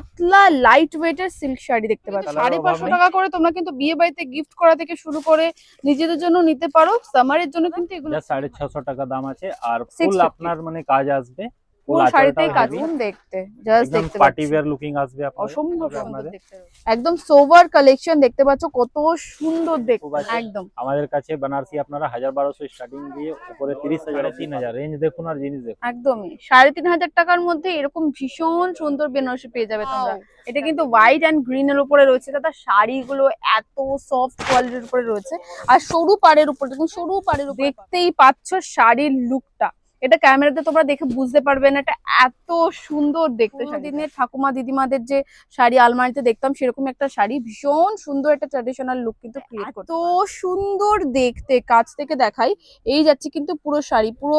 পাতলা লাইট ওয়েটের সিল্ক শাড়ি দেখতে পাচ্ছ। সাড়ে পাঁচশো টাকা করে তোমরা কিন্তু বিয়ে বাড়িতে গিফট করা থেকে শুরু করে নিজেদের জন্য নিতে পারো। সামারের জন্য কিন্তু এগুলো সাড়ে ছশো টাকা দাম আছে। আর ফুল আপনার মানে কাজ আসবে। ফুল দেখতে। জাস্ট দেখতে পার্টি ওয়্যার লুকিং আসবে আপনাদের। অসম্ভব সুন্দর দেখতে একদম সোভার কালেকশন দেখতে পাচ্ছ কত সুন্দর দেখতে। একদম। আমাদের কাছে বানারসি আপনারা হাজার বারোশো স্টার্টিং দিয়ে উপরে তিরিশ হাজার তিন হাজার রেঞ্জ দেখুন আর জিনিস দেখুন। একদমই। সাড়ে তিন হাজার টাকার মধ্যে এরকম ভীষণ সুন্দর বেনারসি পেয়ে যাবে তোমরা। এটা কিন্তু হোয়াইট অ্যান্ড গ্রিন এর উপরে রয়েছে। দাদা শাড়িগুলো এত সফট কোয়ালিটির উপরে রয়েছে। আর সরু পাড়ের উপর দেখুন সরু পাড়ের উপর দেখতেই পাচ্ছ শাড়ির লুকটা এটা ক্যামেরাতে তোমরা দেখে বুঝতে পারবে না এটা এত সুন্দর দেখতে দিনের ঠাকুমা দিদিমাদের যে শাড়ি আলমারিতে দেখতাম সেরকম একটা শাড়ি। ভীষণ সুন্দর একটা ট্র্যাডিশনাল লুক কিন্তু ক্রিয়েট করতে সুন্দর দেখতে কাছ থেকে দেখাই এই যাচ্ছে কিন্তু পুরো শাড়ি। পুরো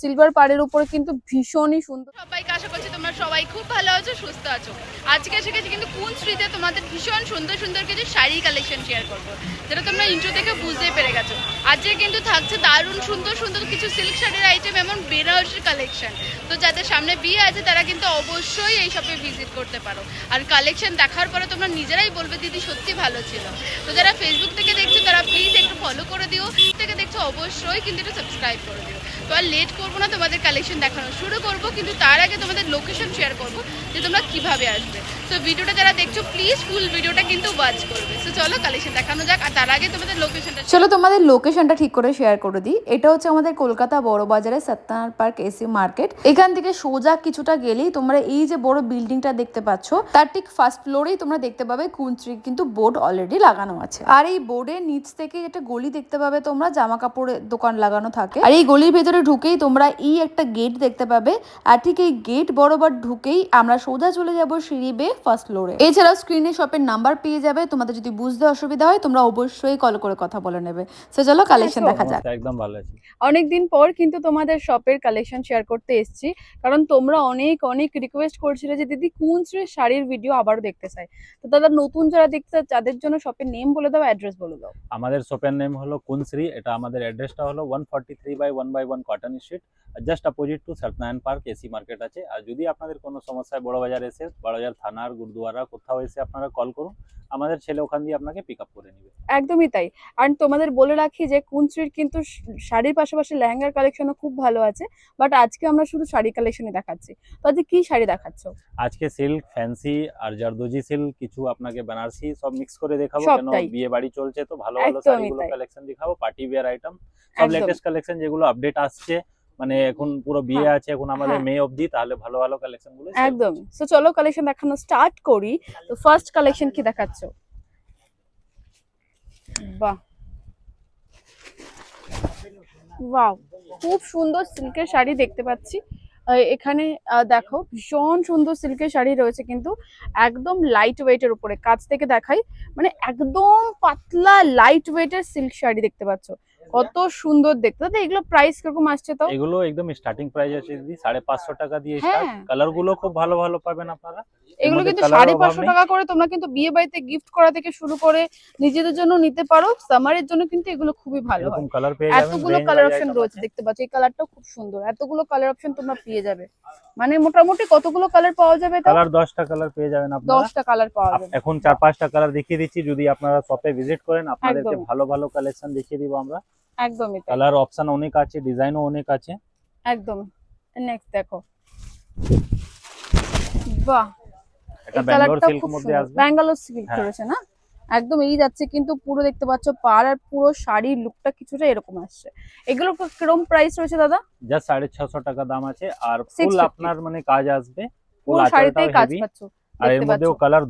সিলভার পাড়ের উপরে কিন্তু ভীষণই সুন্দর। সবাইকে আশা করছি তোমরা সবাই খুব ভালো আছো সুস্থ আছো। আজকে এসে গেছি কিন্তু কোন স্ট্রিটে তোমাদের ভীষণ সুন্দর সুন্দর কিছু শাড়ি কালেকশন শেয়ার করব যেটা তোমরা ইন্ট্রো থেকে বুঝতেই পেরে গেছো। আজকে কিন্তু থাকছে দারুণ সুন্দর সুন্দর কিছু সিল্ক শাড়ির আইটেম এবং বেনারসির কালেকশন তো যাদের সামনে বিয়ে আছে, তারা কিন্তু অবশ্যই এই শপে ভিজিট করতে পারো। আর কালেকশন দেখার পরে তোমরা নিজেরাই বলবে, দিদি সত্যি ভালো ছিল। তো যারা ফেসবুক থেকে দেখছ, তারা প্লিজ একটু ফলো করে দিও। থেকে দেখছ, অবশ্যই কিন্তু একটু সাবস্ক্রাইব করে দিও। তো আর লেট করব না, তোমাদের কালেকশন দেখানো শুরু করব। কিন্তু তার আগে তোমাদের লোকেশন শেয়ার করব যে তোমরা কীভাবে আসবে। তো ভিডিওটা যারা দেখছ প্লিজ ফুল ভিডিওটা কিন্তু ওয়াচ করবে। তো চলো কালেকশন দেখানো যাক। আর তার আগে তোমাদের লোকেশনটা চলো, তোমাদের লোকেশনটা ঠিক করে শেয়ার করে দিই। এটা হচ্ছে আমাদের কলকাতা বড় বাজারে সত্যনারায়ণ পার্ক এসি মার্কেট এখান থেকে সোজা কিছুটা গেলেই তোমরা এই যে বড় বিল্ডিংটা দেখতে পাচ্ছ, তার ঠিক ফার্স্ট ফ্লোরেই তোমরা দেখতে পাবে কুঞ্চি কিন্তু বোর্ড অলরেডি লাগানো আছে। আর এই বোর্ডের নিচ থেকে একটা গলি দেখতে পাবে তোমরা জামা কাপড়ের দোকান লাগানো থাকে। আর এই গলির ভেতরে ঢুকেই তোমরা এই একটা গেট দেখতে পাবে। আর ঠিক এই গেট বরাবর ঢুকেই আমরা সোজা চলে যাব সিঁড়ি বেয়ে। ফার্স্ট ফ্লোরে। এছাড়াও স্ক্রিনে শপের নাম্বার পেয়ে যাবে। তোমাদের যদি বুঝতে অসুবিধা হয় তোমরা অবশ্যই কল করে কথা বলে নেবে। সো চলো কালেকশন দেখা যাক। একদম ভালো আছে। অনেকদিন পর কিন্তু তোমাদের শপের কালেকশন শেয়ার করতে এসেছি। কারণ তোমরা অনেক অনেক রিকোয়েস্ট করছিলে যে দিদি কোন শ্রেণির শাড়ির ভিডিও আবারও দেখতে চাই? তো দাদা নতুন যারা দেখতে চায় তাদের জন্য শপের নেম বলে দাও অ্যাড্রেস বলে দাও। আমাদের শপের নেম হলো কুনশ্রী এটা আমাদের অ্যাড্রেসটা হলো one forty three by one by one cotton street just opposite to Satyanarayan park AC market আছে। আর যদি আপনাদের কোনো সমস্যায় বড় বাজার এসে বড়বাজার থানার গুরুদুয়ারা কোথাও এসে আপনারা কল করুন। আমাদের ছেলে ওখান দিয়ে আপনাকে পিক আপ করে নেবে। একদমই তাই। আর তোমাদের বলে রাখি যে কুঞ্চির কিন্তু শাড়ির পাশাপাশি লেহেঙ্গার কালেকশনও খুব ভালো আছে বাট আজকে আমরা শুধু শাড়ি কালেকশনই দেখাচ্ছি। তো আজকে কি শাড়ি দেখাচ্ছ? আজকে সিল্ক ফ্যান্সি আর জারদোজি সিল্ক কিছু আপনাকে বেনারসি সব মিক্স করে দেখাবো কেন বিয়ে বাড়ি চলছে তো ভালো ভালো শাড়িগুলো কালেকশন দেখাবো পার্টি ওয়্যার আইটেম সব লেটেস্ট কালেকশন যেগুলো আপডেট আসছে মানে এখন পুরো বিয়ে হ্যাঁ, আছে এখন আমাদের হ্যাঁ। মে অবধি তাহলে ভালো ভালো কালেকশনগুলো একদম। তো চলো কালেকশন দেখানো স্টার্ট করি। তো ফার্স্ট কালেকশন কি দেখাচ্ছ? বাহ। বাহ খুব সুন্দর সিল্কের শাড়ি দেখতে পাচ্ছি। এখানে দেখো ভীষণ সুন্দর সিল্কের শাড়ি রয়েছে কিন্তু একদম লাইট ওয়েটের উপরে। কাছ থেকে দেখাই মানে একদম পাতলা লাইট ওয়েটের সিল্ক শাড়ি দেখতে পাচ্ছ। কত সুন্দর দেখতে। দাদা এগুলো প্রাইস কীরকম আসছে তো এগুলো একদম স্টার্টিং প্রাইস আছে দিদি সাড়ে পাঁচশো টাকা দিয়ে স্টার্ট কালারগুলো খুব ভালো ভালো পাবেন আপনারা। এগুলো কিন্তু সাড়ে পাঁচশো টাকা করে তোমরা কিন্তু বিয়ে বাড়িতে গিফট করা থেকে শুরু করে নিজেদের জন্য নিতে পারো। সামারের জন্য কিন্তু এগুলো খুবই ভালো এতগুলো কালার অপশন রয়েছে দেখতে পাচ্ছ এই কালারটাও খুব সুন্দর। এতগুলো কালার অপশন তোমরা পেয়ে যাবে। মানে মোটামুটি কতগুলো কালার পাওয়া যাবে কালার দশটা কালার পেয়ে যাবেন আপনারা। দশটা কালার পাওয়া যাবে। এখন চার পাঁচটা কালার দেখিয়ে দিচ্ছি যদি আপনারা শপে ভিজিট করেন আপনাদেরকে ভালো ভালো কালেকশন দেখিয়ে দিব আমরা। একদমই কালার অপশন অনেক আছে ডিজাইনও অনেক আছে। একদম। নেক্সট দেখো। বাহ! এটা এই ব্যাঙ্গালোর কালারটা মধ্যে আসবে। ব্যাঙ্গালোর সিল্ক হ্যাঁ। না? একদম এই যাচ্ছে কিন্তু পুরো দেখতে পাচ্ছ পার আর পুরো শাড়ির লুকটা কিছুটা এরকম আসছে। এগুলো কীরকম প্রাইস রয়েছে দাদা? জাস্ট সাড়ে ছশো টাকা দাম আছে আর ফুল আপনার মানে কাজ আসবে। পুরো কাজ পাচ্ছ আর এর মধ্যেও কালার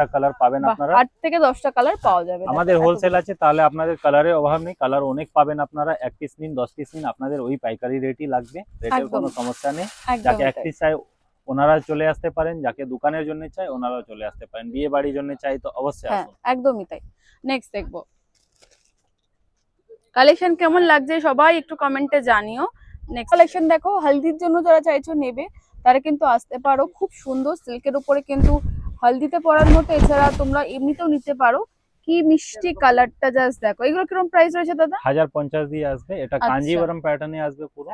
টাকা পাবেন আপনারা। আট থেকে দশটা কালার পাওয়া যাবে আমাদের হোলসেল আছে তাহলে আপনাদের কালারের অভাব নেই। কালার অনেক পাবেন আপনারা এক পিস নিন দশ পিস নিন আপনাদের ওই পাইকারি রেটই লাগবে। রেটের। কোনো সমস্যা নেই। যাকে এক। পিস চাই ওনারা চলে আসতে পারেন যাকে দোকানের জন্য চাই ওনারাও চলে আসতে পারেন। বিয়ে বাড়ির জন্য চাই তো অবশ্যই হ্যাঁ আসুন। একদমই তাই। নেক্সট দেখব। কালেকশন কেমন লাগছে সবাই একটু কমেন্টে জানিও। নেক্সট কালেকশন দেখো হলদির জন্য যারা চাইছো নেবে তারা কিন্তু আসতে পারো। খুব সুন্দর সিল্কের উপরে কিন্তু হলদিতে পরার মতো এছাড়া তোমরা এমনিতেও নিতে পারো। কি মিষ্টি কালারটা জাস্ট দেখো। এগুলো কীরকম প্রাইস রয়েছে দাদা? হাজার পঞ্চাশ দিয়ে আসবে। এটা আচ্ছা। কাঞ্জিভারাম প্যাটার্নে আসবে পুরো।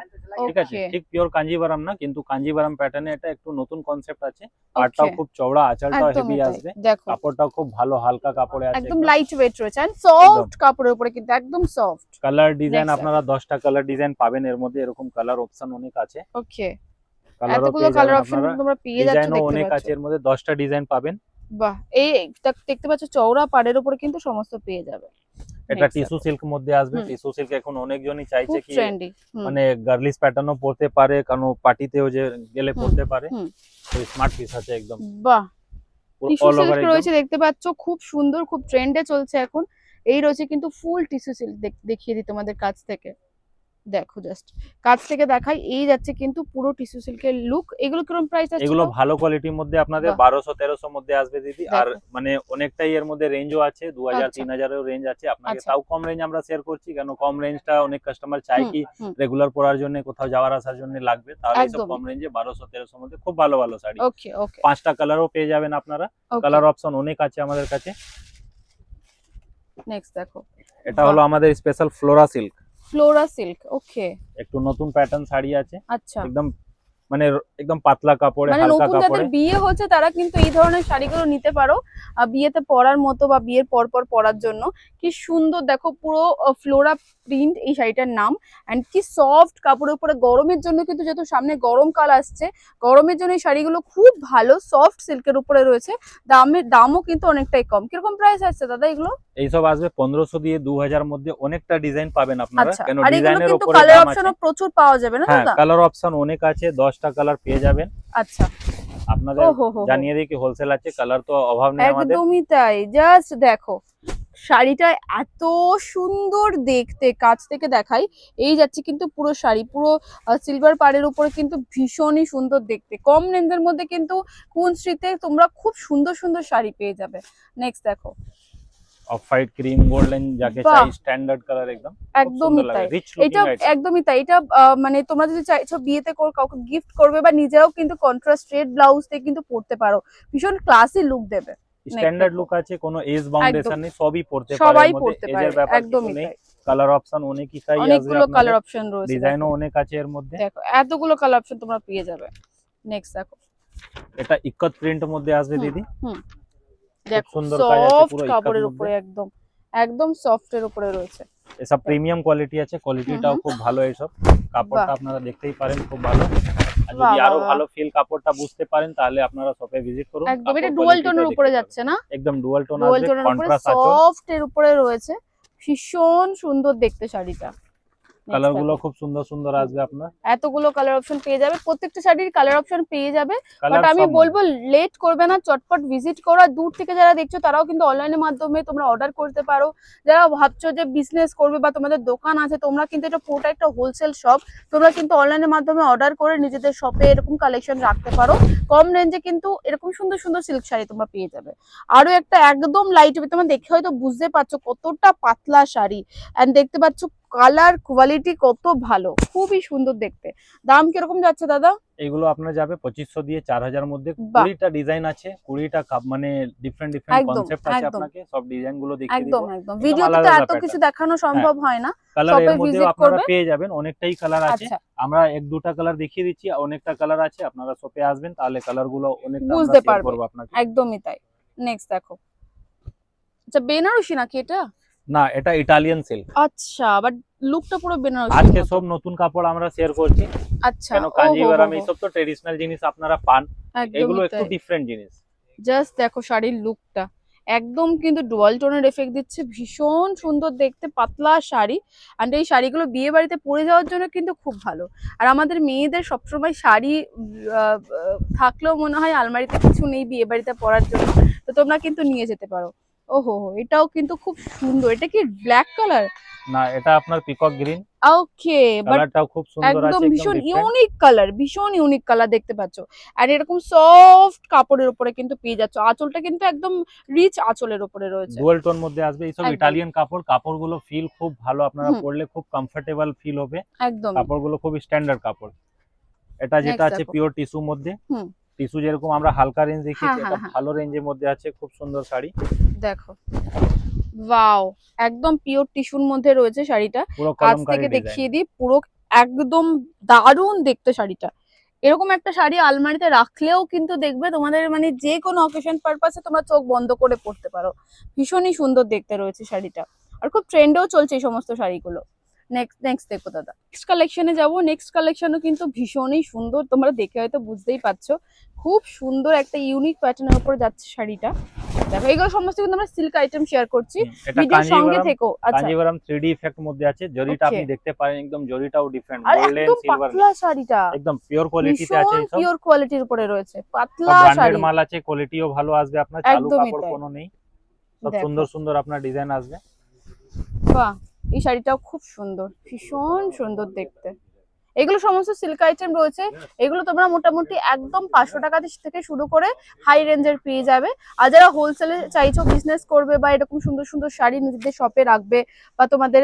ঠিক আছে? ঠিক পিওর কাঞ্জিভারাম না কিন্তু কাঞ্জিভারাম প্যাটার্নে এটা একটু নতুন কনসেপ্ট আছে। পাটটাও খুব চওড়া আঁচলটাও হেভি আসবে। কাপড়টাও খুব ভালো হালকা কাপড়ে আছে একদম লাইট ওয়েট রয়েছে এন্ড সফট কাপড়ের উপরে কিন্তু একদম সফট কালার ডিজাইন আপনারা দশটা কালার ডিজাইন পাবেন। এর মধ্যে এরকম কালার অপশন অনেক আছে। ওকে এতগুলো কালার অপশন তোমরা পেয়ে যাচ্ছ দেখতে অনেক আছে। এর মধ্যে দশটা ডিজাইন পাবেন। বাহ এই দেখতে পাচ্ছ চওড়া পাড়ের উপরে কিন্তু সমস্ত পেয়ে যাবে। এটা টিস্যু সিল্ক মধ্যে আসবে। টিস্যু সিল্ক এখন অনেকজনই চাইছে খুব কি মানে গার্লিশ প্যাটার্নও পরতে পারে কারণ পার্টিতেও যে গেলে পরতে পারে। স্মার্ট পিস আছে একদম। বাহ টিস্যু সিল্ক রয়েছে দেখতে পাচ্ছ খুব সুন্দর খুব ট্রেন্ডে চলছে এখন। এই রয়েছে কিন্তু ফুল টিস্যু সিল্ক দেখিয়ে দিই তোমাদের কাছ থেকে। দেখো জাস্ট কাছ থেকে দেখাই এই যাচ্ছে কিন্তু পুরো টিস্যু সিল্কের লুক এগুলো কীরকম প্রাইস আছে এগুলো ভালো কোয়ালিটির মধ্যে আপনাদের বাহ। বারোশো তেরোশো মধ্যে আসবে দিদি। আর মানে অনেকটাই এর মধ্যে রেঞ্জও আছে দু হাজার আচ্ছা। তিন হাজারের রেঞ্জ আছে। আপনাকে আচ্ছা। তাও কম রেঞ্জ আমরা শেয়ার করছি কেন কম রেঞ্জটা অনেক কাস্টমার চাই কি রেগুলার পরার জন্য কোথাও যাওয়ার আসার জন্য লাগবে। তাহলে এইসব একদমই। কম রেঞ্জে বারোশো তেরোশো মধ্যে খুব ভালো ভালো শাড়ি। ওকে ওকে পাঁচটা কালারও পেয়ে যাবেন আপনারা। কালার অপশন অনেক আছে আমাদের কাছে। নেক্সট দেখো। এটা হলো আমাদের special flora silk flora silk okay একটু নতুন প্যাটার্ন শাড়ি আছে। আচ্ছা। একদম মানে একদম পাতলা কাপড়ে মানে হালকা নতুন যাদের কাপড়ে। বিয়ে হচ্ছে তারা কিন্তু এই ধরনের শাড়িগুলো নিতে পারো। বিয়েতে পরার মতো বা বিয়ের পর পর পরার জন্য। কি সুন্দর দেখো পুরো ফ্লোরা প্রিন্ট এই শাড়িটার নাম। এন্ড কি সফট কাপড়ের উপরে গরমের জন্য কিন্তু যেহেতু সামনে গরমকাল আসছে গরমের জন্য এই শাড়িগুলো খুব ভালো সফট সিল্কের উপরে রয়েছে। দামের দামও কিন্তু অনেকটাই কম। কীরকম প্রাইস আসছে দাদা এগুলো? এইসব আসবে পনেরোশো দিয়ে দু হাজার মধ্যে অনেকটা ডিজাইন পাবেন আপনারা। আচ্ছা। কেন? ডিজাইনের কিন্তু উপরে কালার অপশনও প্রচুর পাওয়া যাবে না হ্যাঁ দাদা? কালার অপশন অনেক আছে। দশটা কালার পেয়ে যাবেন। আচ্ছা। আপনাদের। জানিয়ে দিই কি হোলসেল আছে কালার তো অভাব নেই আমাদের। একদমই তাই। জাস্ট দেখো শাড়িটা এত সুন্দর দেখতে কাছ থেকে দেখাই এই যাচ্ছে কিন্তু পুরো শাড়ি পুরো সিলভার পাড়ের উপরে কিন্তু ভীষণই সুন্দর দেখতে। কম রেঞ্জের মধ্যে কিন্তু কোন কুনশ্রীতে তোমরা খুব সুন্দর সুন্দর শাড়ি পেয়ে যাবে। নেক্সট দেখো অফ হোয়াইট ক্রিম গোল্ডেন যাকে চাই স্ট্যান্ডার্ড কালার একদম একদমই তাই। এটা একদমই তাই। এটা মানে তোমরা যদি চাইছো বিয়েতে কর- কাউকে গিফট করবে বা নিজেরাও কিন্তু কন্ট্রাস্ট রেড ব্লাউজ দিয়ে কিন্তু পরতে পারো। ভীষণ ক্লাসি লুক দেবে। স্ট্যান্ডার্ড লুক আছে কোনো এজ বাউন্ডেশন নেই সবই পড়তে পারে। সবাই পরতে পারে। একদমই তাই। কালার অপশন অনেকই তাই অনেকগুলো কালার অপশন রয়েছে ডিজাইনও অনেক আছে এর মধ্যে। দেখো এতগুলো কালার অপশন তোমরা পেয়ে যাবে। নেক্সট দেখো। এটা ইকত প্রিন্ট মধ্যে আসবে দিদি। হুম, দেখো আছে সফট কাপড়ের উপরে একদম একদম সফট এর উপরে রয়েছে। এসব প্রিমিয়াম কোয়ালিটি আছে কোয়ালিটিটাও খুব ভালো এইসব কাপড়টা আপনারা দেখতেই পারেন খুব ভালো। আর যদি আরও ভালো ফিল কাপড়টা বুঝতে পারেন তাহলে আপনারা শপে ভিজিট করুন। একদম এটা ডুয়াল টোনের উপরে যাচ্ছে না? একদম ডুয়াল টোন উপরে কন্ট্রাস্ট আঁচল। সফট এর উপরে রয়েছে ভীষণ সুন্দর দেখতে শাড়িটা। কালারগুলো খুব সুন্দর সুন্দর আসবে আপনার। এতগুলো কালার অপশন পেয়ে যাবে। প্রত্যেকটা শাড়ির কালার অপশন পেয়ে যাবে। বাট আমি বলব লেট করবে না চটপট ভিজিট করো। দূর থেকে যারা দেখছ তারাও কিন্তু অনলাইনের মাধ্যমে তোমরা অর্ডার করতে পারো। যারা ভাবছ যে বিজনেস করবে বা তোমাদের দোকান আছে তোমরা কিন্তু এটা পুরোটা একটা হোলসেল শপ তোমরা কিন্তু অনলাইনের মাধ্যমে অর্ডার করে নিজেদের শপে এরকম কালেকশন রাখতে পারো। কম রেঞ্জে কিন্তু এরকম সুন্দর সুন্দর সিল্ক শাড়ি তোমরা পেয়ে যাবে। আরও একটা একদম লাইট তোমরা দেখে হয়তো বুঝতে পারছ কতটা পাতলা শাড়ি। এন্ড দেখতে পাচ্ছ কালার কোয়ালিটি কত ভালো খুবই সুন্দর দেখতে। দাম কীরকম যাচ্ছে দাদা? এগুলো আপনার যাবে পঁচিশশো দিয়ে চার হাজার মধ্যে। কুড়িটা ডিজাইন আছে কুড়িটা কাপ মানে ডিফারেন্ট ডিফারেন্ট কনসেপ্ট আছে আপনাকে সব ডিজাইনগুলো দেখিয়ে দিব। একদম একদম। ভিডিওতে এত কিছু দেখানো সম্ভব হয় না কালারের মধ্যেও আপনারা পেয়ে যাবেন অনেকটাই কালার আছে। আচ্ছা। আমরা এক দুটা কালার দেখিয়ে দিচ্ছি অনেকটা কালার আছে আপনারা শপে আসবেন তাহলে কালারগুলো অনেকটা বুঝতে share আপনাকে। একদমই তাই। নেক্সট দেখো। আচ্ছা বেনারসি নাকি এটা? না এটা ইটালিয়ান সিল্ক আচ্ছা বাট লুকটা পুরো বেনারসি আজকে সব নতুন কাপড় আমরা শেয়ার করছি। আচ্ছা কেন কাঞ্জিভারাম এইসব তো ট্রেডিশনাল জিনিস আপনারা পান। এগুলো একটু ডিফারেন্ট জিনিস। জাস্ট দেখো শাড়ির লুকটা একদম কিন্তু ডুয়াল টোনের এফেক্ট দিচ্ছে। ভীষণ সুন্দর দেখতে পাতলা শাড়ি। আর এই শাড়িগুলো বিয়ে বাড়িতে পরে যাওয়ার জন্য কিন্তু খুব ভালো। আর আমাদের মেয়েদের সবসময় শাড়ি থাকলেও মনে হয় আলমারিতে কিছু নেই বিয়ে বাড়িতে পরার জন্য। তো তোমরা কিন্তু নিয়ে যেতে পারো। ওহো এটাও কিন্তু খুব সুন্দর। এটা কি ব্ল্যাক কালার না এটা আপনার পিকক গ্রিন ওকে কালারটাও খুব সুন্দর আছে একদম ভীষণ ইউনিক কালার ভীষণ ইউনিক কালার দেখতে পাচ্ছ। আর এরকম সফট কাপড়ের উপরে কিন্তু পেয়ে যাচ্ছ। আঁচলটা কিন্তু একদম রিচ আঁচলের উপরে রয়েছে। ডুয়াল টোন মধ্যে আসবে। এইসব। ইটালিয়ান কাপড় কাপড়গুলো ফিল খুব ভালো। আপনারা পরলে খুব কমফোর্টেবল ফিল হবে। একদম। কাপড়গুলো খুব স্ট্যান্ডার্ড কাপড়। এটা যেটা আছে পিওর টিস্যু মধ্যে। হুম। টিস্যু যেরকম আমরা হালকা রেঞ্জ দেখিয়েছি এটা ভালো রেঞ্জের মধ্যে আছে খুব সুন্দর শাড়ি। দেখো। ওয়াও একদম পিওর টিস্যুর মধ্যে রয়েছে শাড়িটা। কাছ থেকে দেখিয়ে দিই পুরো একদম দারুণ দেখতে শাড়িটা। এরকম একটা শাড়ি আলমারিতে রাখলেও কিন্তু দেখবে তোমাদের মানে যে কোনো অকেশন পারপাসে তোমরা চোখ বন্ধ করে পড়তে পারো। ভীষণই সুন্দর দেখতে রয়েছে শাড়িটা। আর খুব ট্রেন্ডেও চলছে এই সমস্ত শাড়িগুলো। নেক্সট নেক্সট দেখো দাদা। নেক্সট কালেকশনে যাব। নেক্সট কালেকশনও কিন্তু ভীষণই সুন্দর। তোমরা দেখে হয়তো বুঝতেই পারছ। খুব সুন্দর একটা ইউনিক প্যাটার্নের উপর যাচ্ছে শাড়িটা। দেখো এগুলো সমস্ত কিন্তু আমরা সিল্ক আইটেম শেয়ার করছি। ভিডিওর সঙ্গে থেকো। আচ্ছা। কাঞ্জিভারাম 3D ইফেক্ট মধ্যে আছে। জরিটা আপনি দেখতে পারেন একদম জরিটাও ডিফারেন্ট গোল্ডেন সিলভার পাতলা শাড়িটা। একদম পিওর কোয়ালিটিতে আছে সব পিওর কোয়ালিটির উপরে রয়েছে। পাতলা শাড়ি। মাল আছে কোয়ালিটিও ভালো আসবে আপনার। চালু কাপড় কোনো নেই। সব সুন্দর সুন্দর আপনার ডিজাইন আসবে। বাহ। এই শাড়িটাও খুব সুন্দর, ভীষণ সুন্দর দেখতে। এগুলো সমস্ত সিল্ক আইটেম রয়েছে, এগুলো তোমরা মোটামুটি একদম পাঁচশো টাকা থেকে শুরু করে হাই রেঞ্জের পেয়ে যাবে। আর যারা হোলসেলে চাইছো বিজনেস করবে বা এরকম সুন্দর সুন্দর শাড়ি নিজেদের শপে রাখবে বা তোমাদের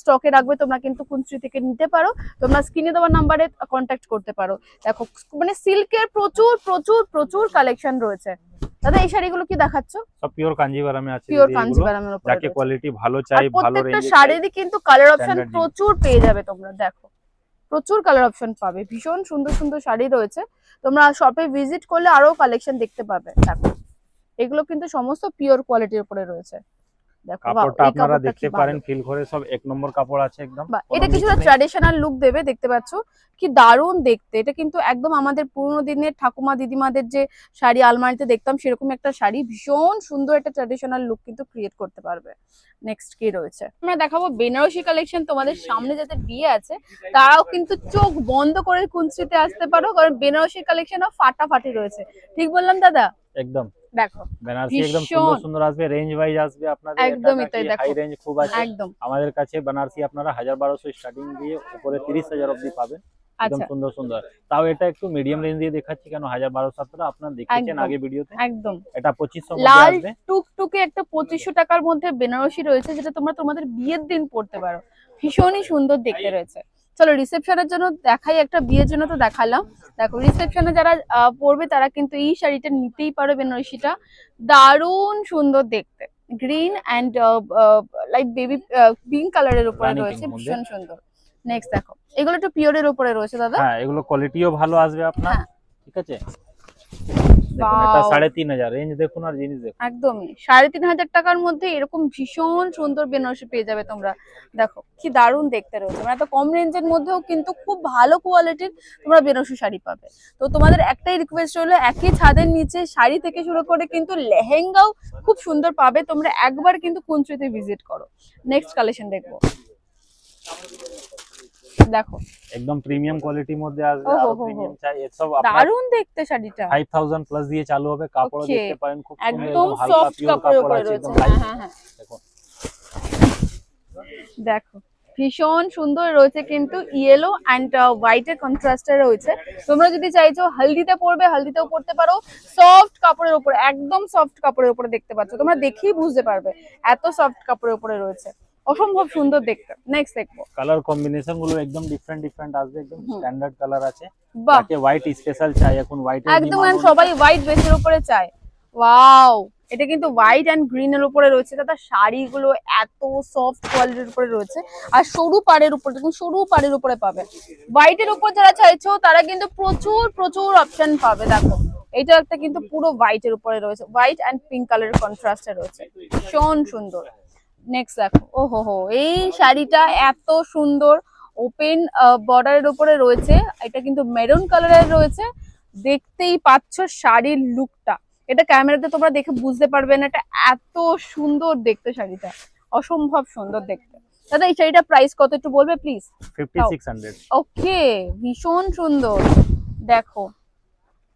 স্টকে রাখবে, তোমরা কিন্তু কুঞ্চি থেকে নিতে পারো। তোমরা স্ক্রিনে দেওয়ার নাম্বারে কন্ট্যাক্ট করতে পারো। দেখো মানে সিল্কের প্রচুর প্রচুর প্রচুর কালেকশন রয়েছে। দাদা এই শাড়িগুলো কি দেখাচ্ছ? সব পিওর কাঞ্জিভারামে আছে পিওর কাঞ্জিভারামের উপরে যাকে কোয়ালিটি ভালো চাই ভালো প্রত্যেকটা রেঞ্জে শাড়িরই কিন্তু কালার অপশন প্রচুর পেয়ে যাবে তোমরা দেখো। প্রচুর কালার অপশন পাবে ভীষণ সুন্দর সুন্দর শাড়ি রয়েছে। তোমরা শপে ভিজিট করলে আরও কালেকশন দেখতে পাবে দেখো। এগুলো কিন্তু সমস্ত পিওর কোয়ালিটির উপরে রয়েছে। কাপড়টা এই আপনারা কাপড়টা দেখতে কি পারেন ভালো। ফিল করে সব এক নম্বর কাপড় আছে একদম। এটা কিছুটা ট্র্যাডিশনাল লুক দেবে দেখতে পাচ্ছ? কি দারুণ দেখতে। এটা কিন্তু একদম আমাদের পুরোনো দিনের ঠাকুমা দিদিমাদের যে শাড়ি আলমারিতে দেখতাম সেরকম একটা শাড়ি ভীষণ সুন্দর একটা ট্র্যাডিশনাল লুক কিন্তু ক্রিয়েট করতে পারবে। নেক্সট কি রয়েছে? আমরা দেখাবো বেনারসি কালেকশন তোমাদের সামনে যাদের বিয়ে আছে তারাও কিন্তু চোখ বন্ধ করে কুঞ্চিতে আসতে পারো কারণ বেনারসি কালেকশনও ফাটাফাটি রয়েছে। ঠিক বললাম দাদা? একদম। দেখো বেনারসি একদম সুন্দর সুন্দর আসবে রেঞ্জ ওয়াইজ আসবে আপনাদের একদমই তাই, দেখো। হাই রেঞ্জ খুব আছে। একদম। আমাদের কাছে বেনারসি আপনারা স্টার্টিং দিয়ে উপরে তিরিশ হাজার অব্দি পাবেন। একদম আচ্ছা। সুন্দর সুন্দর। তাও এটা একটু মিডিয়াম রেঞ্জ দিয়ে দেখাচ্ছি কেন আপনারা আপনারা দেখেছেন আগে ভিডিওতে। একদম। এটা লাল টুকটুকে একটা পঁচিশশো টাকার মধ্যে বেনারসি রয়েছে যেটা তোমরা তোমাদের বিয়ের দিন পড়তে পারো। ভীষণই সুন্দর দেখতে রয়েছে। চলো রিসেপশনের জন্য দেখাই একটা বিয়ের জন্য তো দেখালাম। দেখো রিসেপশনে যারা পড়বে পরবে তারা কিন্তু এই শাড়িটা নিতেই পারো বেনারসিটা। দারুণ সুন্দর দেখতে। Green and like baby pink কালারের উপরে রয়েছে ভীষণ সুন্দর। নেক্সট দেখো এগুলো একটু পিওরের উপরে রয়েছে দাদা। হ্যাঁ এগুলো কোয়ালিটিও ভালো আসবে আপনার। হ্যাঁ। ঠিক আছে? দেখুন এটা Wow. সাড়ে তিন হাজার রেঞ্জ দেখুন আর জিনিস দেখুন। একদমই। সাড়ে তিন হাজার টাকার মধ্যে এরকম ভীষণ সুন্দর বেনারসি পেয়ে যাবে তোমরা। দেখো কি দারুণ দেখতে রয়েছে। মানে এত কম রেঞ্জের মধ্যেও কিন্তু খুব ভালো কোয়ালিটির তোমরা বেনারসি শাড়ি পাবে। তো তোমাদের একটাই রিকোয়েস্ট হলো একই ছাদের নিচে শাড়ি থেকে শুরু করে কিন্তু লেহেঙ্গাও খুব সুন্দর পাবে। তোমরা একবার কিন্তু কুঞ্চুতে ভিজিট করো। নেক্সট কালেকশন দেখব। দেখো। একদম প্রিমিয়াম কোয়ালিটির মধ্যে আসবে আর। প্রিমিয়াম চাই। এসব আপনার দারুণ দেখতে শাড়িটা। ফাইভ থাউজেন্ড প্লাস দিয়ে চালু হবে কাপড় দেখতে পারেন খুব একদম সফট কাপড় উপরে রয়েছে। হ্যাঁ হ্যাঁ হ্যাঁ। দেখো ভীষণ সুন্দর রয়েছে কিন্তু ইয়েলো অ্যান্ড হোয়াইটের কন্ট্রাস্টে রয়েছে। তোমরা যদি চাইছো হালদিতে পরবে হালদিতেও পরতে পারো। সফট কাপড়ের উপরে একদম সফট কাপড়ের উপরে দেখতে পাচ্ছ। তোমরা দেখেই বুঝতে পারবে এত সফট কাপড়ের উপরে রয়েছে। অসম্ভব সুন্দর দেখতে। নেক্সট দেখব। কালার কম্বিনেশনগুলো একদম ডিফারেন্ট ডিফারেন্ট আসবে একদম স্ট্যান্ডার্ড কালার আছে। বাহ। যাকে হোয়াইট স্পেশাল চাই এখন হোয়াইট একদম সবাই হোয়াইট বেসের উপরে চায়। ওয়াও এটা কিন্তু হোয়াইট অ্যান্ড গ্রিন এর উপরে রয়েছে দাদা শাড়িগুলো এত সফট কোয়ালিটির উপরে রয়েছে। আর সরু পাড়ের উপরে দেখুন সরু পাড়ের উপরে পাবে। হোয়াইটের উপর যারা চাইছো তারা কিন্তু প্রচুর প্রচুর অপশন পাবে দেখো। এটা একটা কিন্তু পুরো হোয়াইটের উপরে রয়েছে। হোয়াইট অ্যান্ড পিঙ্ক কালারের কন্ট্রাস্টে রয়েছে। ভীষণ সুন্দর। নেক্সট দেখো। ও হো হো এই শাড়িটা এত সুন্দর। ওপেন বর্ডারের উপরে রয়েছে। এটা কিন্তু মেরুন কালারের রয়েছে। দেখতেই পাচ্ছ শাড়ির লুকটা এটা ক্যামেরাতে তোমরা দেখে বুঝতে পারবে না এটা এত সুন্দর দেখতে শাড়িটা। অসম্ভব সুন্দর দেখতে। দাদা এই শাড়িটা প্রাইস কত একটু বলবে প্লিজ ওকে ভীষণ সুন্দর। দেখো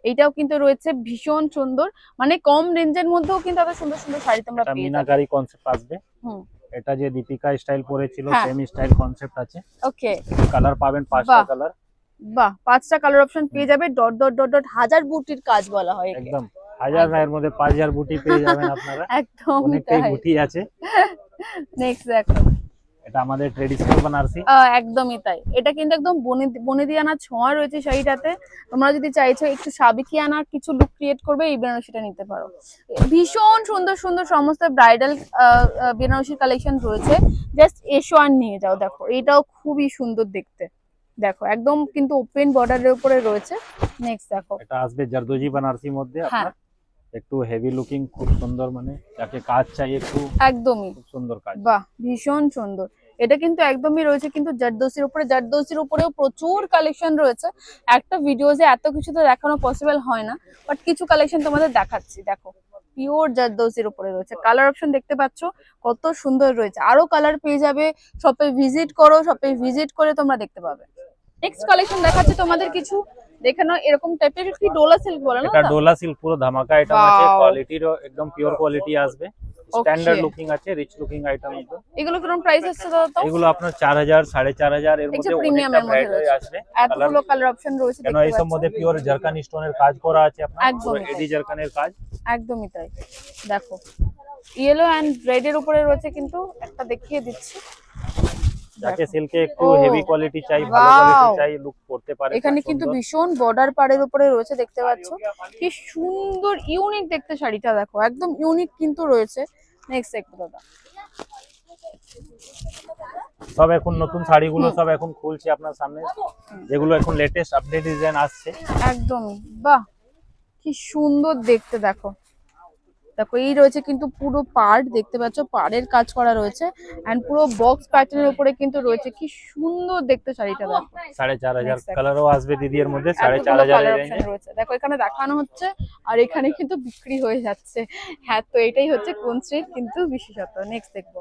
এইটাও কিন্তু রয়েছে ভীষণ সুন্দর। মানে কম রেঞ্জের মধ্যেও কিন্তু এত সুন্দর সুন্দর শাড়ি তোমরা পেয়ে যাবে। মিনাকারি কনসেপ্ট আসবে। এটা যে দীপিকা স্টাইল পরেছিল। সেম স্টাইল কনসেপ্ট আছে। ওকে কালার পাবেন পাঁচটা কালার বাহ পাঁচটা কালার অপশন পেয়ে যাবে ডট ডট ডট ডট হাজার বুটির কাজ বলা হয় একদম। হাজার এর মধ্যে পাঁচ হাজার বুটি পেয়ে যাবেন আপনারা। একদম অনেকটাই বুটি আছে। নেক্সট দেখো। এটা আমাদের ট্রেডিশনাল বানারসি। একদমই তাই। এটা কিন্তু একদম বনে- বনেদিয়ানা ছোঁয়া রয়েছে শাড়িটাতে। তোমরা যদি চাইছো একটু সাবিকিয়ানা কিছু লুক ক্রিয়েট করবে এই বেনারসিটা নিতে পারো। ভীষণ সুন্দর সুন্দর সমস্ত ব্রাইডাল বেনারসি কালেকশন রয়েছে। জাস্ট এসো আর নিয়ে যাও দেখো। এটাও খুবই সুন্দর দেখতে। দেখো একদম কিন্তু ওপেন বর্ডারের উপরে রয়েছে। নেক্সট দেখো। এটা আসবে জারদোজি বানারসির মধ্যে হ্যাঁ। আপনার। একটু হেভি লুকিং খুব সুন্দর মানে যাকে কাজ চাই একটু একদমই। খুব সুন্দর কাজ। বাহ ভীষণ সুন্দর। এটা কিন্তু একদমই রয়েছে কিন্তু জারদোসির উপরে জারদোসির উপরেও প্রচুর কালেকশন রয়েছে। একটা ভিডিওতে এত কিছু তো দেখানো পসিবল হয় না বাট কিছু কালেকশন তোমাদের দেখাচ্ছি। দেখো পিওর জারদোসির উপরে রয়েছে। কালার অপশন দেখতে পাচ্ছ কত সুন্দর রয়েছে। আরও কালার পেয়ে যাবে শপে ভিজিট করো শপে ভিজিট করে তোমরা দেখতে পাবে। নেক্সট কালেকশন দেখাচ্ছি তোমাদের কিছু। দেখে নাও এরকম টাইপের কি ডোলা সিল্ক বলে না এটা ডোলা সিল্ক পুরো ধামাকা আইটেম আছে. কোয়ালিটির একদম পিওর কোয়ালিটি আসবে। স্ট্যান্ডার্ড লুকিং আছে রিচ লুকিং আইটেম একদম এগুলো কীরকম প্রাইস আসছে দাদা এগুলো আপনার চার হাজার সাড়ে চার হাজার এর মধ্যে অনেকটা এর মধ্যে আসবে। এতগুলো কালার অপশন রয়েছে কেন এইসব পাচ্ছ। মধ্যে পিওর জারকান স্টোনের কাজ করা আছে আপনার? একদমই তাই। এডি জারকানের কাজ। একদমই তাই। দেখো ইয়েলো অ্যান্ড রেড এর উপরে রয়েছে কিন্তু একটা দেখিয়ে দিচ্ছি। যাকে। সিল্কে একটু হেভি কোয়ালিটি চাই ভালো কোয়ালিটি চাই লুক করতে পারে এখানে কিন্তু ভীষণ বর্ডার পাড়ের উপরে রয়েছে দেখতে পাচ্ছ? কি সুন্দর ইউনিক দেখতে শাড়িটা দেখো। একদম ইউনিক কিন্তু রয়েছে। নেক্সট একটু দাদা। সব এখন নতুন শাড়িগুলো সব এখন খুলছে আপনার সামনে। যেগুলো এখন লেটেস্ট আপডেট ডিজাইন আসছে। একদমই বাহ! কি সুন্দর দেখতে দেখো। দেখো এই রয়েছে কিন্তু পুরো পার্ট দেখতে পাচ্ছ পাড়ের কাজ করা রয়েছে। এন্ড পুরো বক্স প্যাটার্নের উপরে কিন্তু রয়েছে কি সুন্দর দেখতে শাড়িটা দেখো। সাড়ে চার হাজার Next দেখ। কালারও আসবে দিদি এর মধ্যে সাড়ে চার এতগুলো হাজার কালার অপশন রয়েছে। দেখো এখানে দেখানো হচ্ছে আর এখানে কিন্তু বিক্রি হয়ে যাচ্ছে। হ্যাঁ তো এটাই হচ্ছে কোন স্ট্রিট কিন্তু বিশেষত নেক্সট দেখব।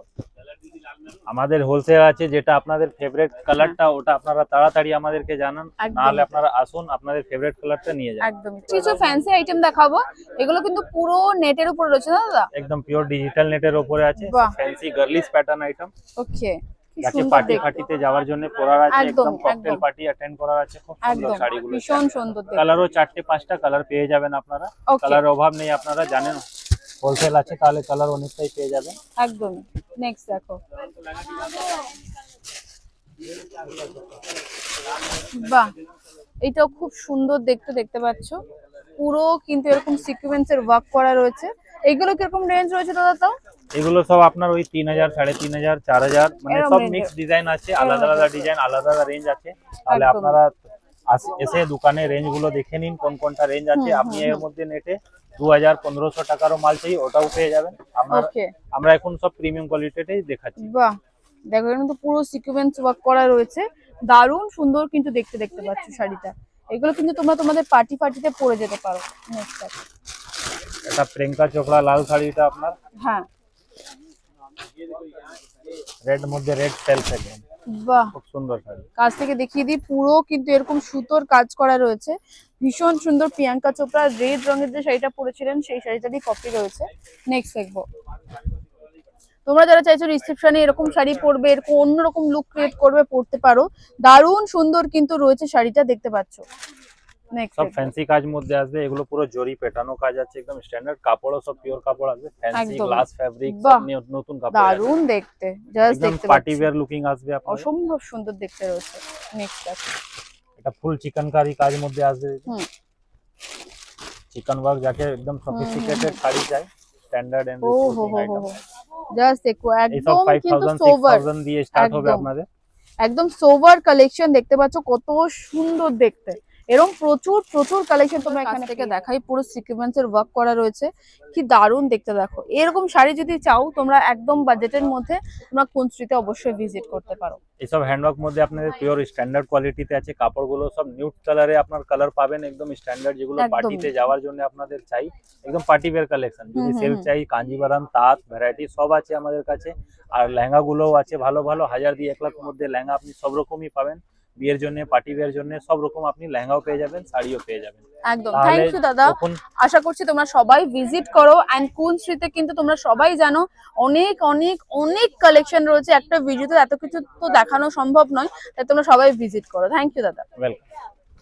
আমাদের হোলসেল আছে যেটা আপনাদের ফেভারিট কালারটা ওটা আপনারা তাড়াতাড়ি আমাদেরকে জানান একদম। নাহলে আপনারা আসুন আপনাদের ফেভারিট কালারটা নিয়ে যান। একদমই। কিছু ফ্যান্সি আইটেম দেখাবো এগুলো কিন্তু পুরো নেটের উপরে রয়েছে না দাদা? একদম পিওর ডিজিটাল নেটের উপরে আছে fancy girlish pattern item okay যাকে পার্টি ফাটিতে যাওয়ার জন্য পরার আছে একদম, একদম ককটেল পার্টি অ্যাটেন্ড করার আছে খুব সুন্দর শাড়িগুলো ভীষণ সুন্দর কালারও চারটে পাঁচটা কালার পেয়ে যাবেন আপনারা. কালার অভাব নেই আপনারা জানেন। হোলসেল আছে তাহলে কালার অনেকটাই পেয়ে যাবেন। একদমই। নেক্সট দেখো। বাহ এটাও খুব সুন্দর দেখতে দেখতে পাচ্ছ। পুরো কিন্তু এরকম সিকোয়েন্সের ওয়ার্ক করা রয়েছে। এগুলো কীরকম রেঞ্জ রয়েছে দাদা তাও? এগুলো সব আপনার ওই তিন হাজার সাড়ে তিন হাজার চার হাজার মানে সব মিক্স ডিজাইন আছে আলাদা আলাদা ডিজাইন আলাদা আলাদা রেঞ্জ আছে। তাহলে আপনারা এসে দোকানে রেঞ্জগুলো দেখে নিন কোন কোনটা রেঞ্জ আছে। আপনি এর মধ্যে নেটে দু হাজার পনেরোশো টাকারও মাল চাই ওটাও পেয়ে যাবেন। আমরা আমরা এখন সব প্রিমিয়াম কোয়ালিটিটাই দেখাচ্ছি। বাহ। দেখো তো পুরো সিকোয়েন্স ওয়ার্ক করা রয়েছে। দারুণ সুন্দর কিন্তু দেখতে দেখতে পাচ্ছ শাড়িটা। এগুলো কিন্তু তোমরা তোমাদের পার্টি পার্টিতে পরে যেতে পারো। নেক্সট এটা প্রিয়াঙ্কা চোপড়া লাল শাড়িটা আপনার। হ্যাঁ। রেড মধ্যে রেড সেলস একদম বাহ। খুব সুন্দর শাড়ি। কাছ থেকে দেখিয়ে দিই পুরো কিন্তু এরকম সুতোর কাজ করা রয়েছে। ভীষণ সুন্দর প্রিয়াঙ্কা চোপড়া রেড রঙের যে শাড়িটা পরেছিলেন সেই শাড়িটারই কপি রয়েছে। নেক্সট দেখব। তোমরা যারা চাইছো রিসেপশনে এরকম শাড়ি পরবে এরকম অন্যরকম লুক ক্রিয়েট করবে পরতে পারো। দারুণ সুন্দর কিন্তু রয়েছে শাড়িটা দেখতে পাচ্ছ। সব ফ্যান্সি কাজ মধ্যে আসবে এগুলো পুরো জরি পেটানো কাজ আছে একদম স্ট্যান্ডার্ড কাপড়ও সব পিওর কাপড় আসবে ফ্যান্সি গ্লাস ফ্যাব্রিক নতুন কাপড়। দারুণ দেখতে জাস্ট দেখতে পার্টি ওয়্যার লুকিং আসবে আপনার অসম্ভব সুন্দর দেখতে রয়েছে। নেক্সট দেখো এটা ফুল চিকেনকারি কাজ মধ্যে আসবে। চিকেন ওয়ার্ক যাকে একদম সফিস্টিকেটেড শাড়ি চাই স্ট্যান্ডার্ড এন্ড জাস্ট দেখো একদম কিন্তু সোভার দিয়ে স্টার্ট হবে আপনাদের। একদম সোভার কালেকশন দেখতে পাচ্ছ কত সুন্দর দেখতে। এরকম প্রচুর প্রচুর কালেকশন তোমরা এখান থেকে দেখাই পুরো সিকোয়েন্সের ওয়ার্ক করা রয়েছে। কি দারুণ দেখতে দেখো। এরকম শাড়ি যদি চাও তোমরা একদম বাজেটের মধ্যে তোমরা কোন স্ট্রিটে অবশ্যই ভিজিট করতে পারো। এইসব হ্যান্ডওয়ার্ক মধ্যে আপনাদের পিওর স্ট্যান্ডার্ড কোয়ালিটিতে আছে কাপড়গুলো সব নিউট কালারে আপনার কালার পাবেন একদম স্ট্যান্ডার্ড যেগুলো পার্টিতে যাওয়ার জন্য আপনাদের চাই। একদম পার্টি ওয়্যার কালেকশন যদি সেল। চাই কাঞ্জিবারাম তাঁত ভ্যারাইটি সব আছে আমাদের কাছে। আর লেহেঙ্গা গুলোও আছে ভালো ভালো হাজার দিয়ে এক লাখ মধ্যে লেহেঙ্গা আপনি সব রকমই পাবেন। বিয়ের জন্য পার্টি বিয়ের জন্য সব রকম আপনি লেহেঙ্গাও পেয়ে যাবেন শাড়িও পেয়ে যাবেন। একদম। থ্যাংক ইউ দাদা। আশা করছি তোমরা সবাই ভিজিট করো এন্ড কোন স্ট্রিটে কিন্তু তোমরা সবাই জানো অনেক অনেক অনেক কালেকশন রয়েছে। একটা ভিডিওতে এত কিছু তো দেখানো সম্ভব নয় তাই তোমরা সবাই ভিজিট করো। থ্যাংক ইউ দাদা। ওয়েলকাম